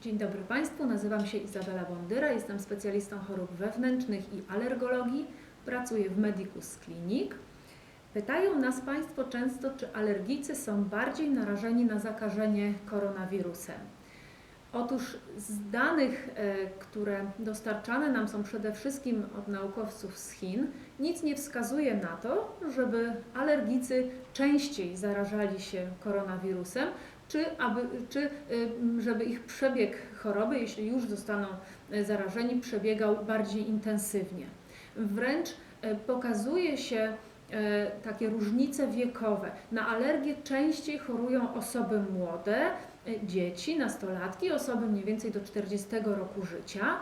Dzień dobry Państwu, nazywam się Izabela Bondyra, jestem specjalistą chorób wewnętrznych i alergologii, pracuję w Medicus Clinic. Pytają nas Państwo często, czy alergicy są bardziej narażeni na zakażenie koronawirusem. Otóż z danych, e, które dostarczane nam są przede wszystkim od naukowców z Chin, nic nie wskazuje na to, żeby alergicy częściej zarażali się koronawirusem, czy, aby, czy y, żeby ich przebieg choroby, jeśli już zostaną y, zarażeni, przebiegał bardziej intensywnie. Wręcz y, pokazuje się takie różnice wiekowe. Na alergię częściej chorują osoby młode, dzieci, nastolatki, osoby mniej więcej do 40 roku życia.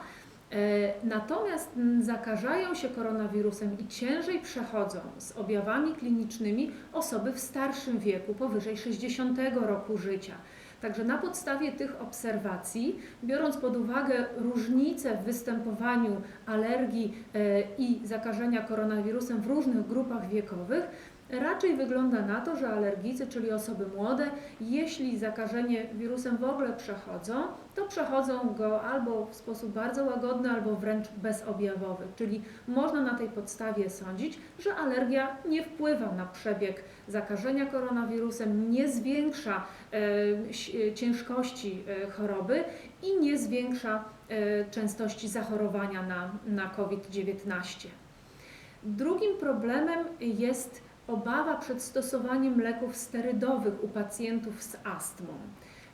Natomiast zakażają się koronawirusem i ciężej przechodzą z objawami klinicznymi osoby w starszym wieku, powyżej 60 roku życia. Także na podstawie tych obserwacji, biorąc pod uwagę różnice w występowaniu alergii i zakażenia koronawirusem w różnych grupach wiekowych, Raczej wygląda na to, że alergicy, czyli osoby młode, jeśli zakażenie wirusem w ogóle przechodzą, to przechodzą go albo w sposób bardzo łagodny, albo wręcz bezobjawowy. Czyli można na tej podstawie sądzić, że alergia nie wpływa na przebieg zakażenia koronawirusem, nie zwiększa e, ciężkości e, choroby i nie zwiększa e, częstości zachorowania na, na COVID-19. Drugim problemem jest obawa przed stosowaniem leków sterydowych u pacjentów z astmą.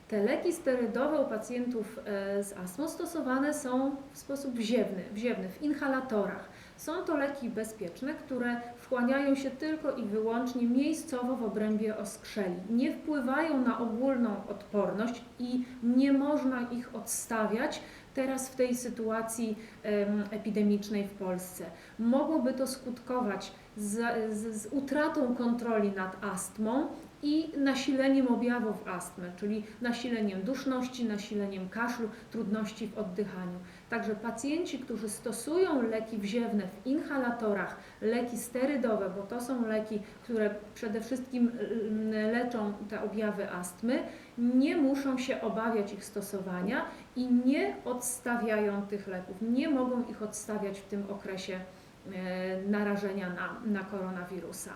Te leki sterydowe u pacjentów e, z astmą stosowane są w sposób wziewny, wziewny w inhalatorach. Są to leki bezpieczne, które wchłaniają się tylko i wyłącznie miejscowo w obrębie oskrzeli. Nie wpływają na ogólną odporność i nie można ich odstawiać teraz w tej sytuacji epidemicznej w Polsce. Mogłoby to skutkować z, z, z utratą kontroli nad astmą i nasileniem objawów astmy, czyli nasileniem duszności, nasileniem kaszlu, trudności w oddychaniu. Także pacjenci, którzy stosują leki wziewne w inhalatorach, leki sterydowe, bo to są leki, które przede wszystkim leczą te objawy astmy, nie muszą się obawiać ich stosowania i nie odstawiają tych leków, nie mogą ich odstawiać w tym okresie e, narażenia na, na koronawirusa.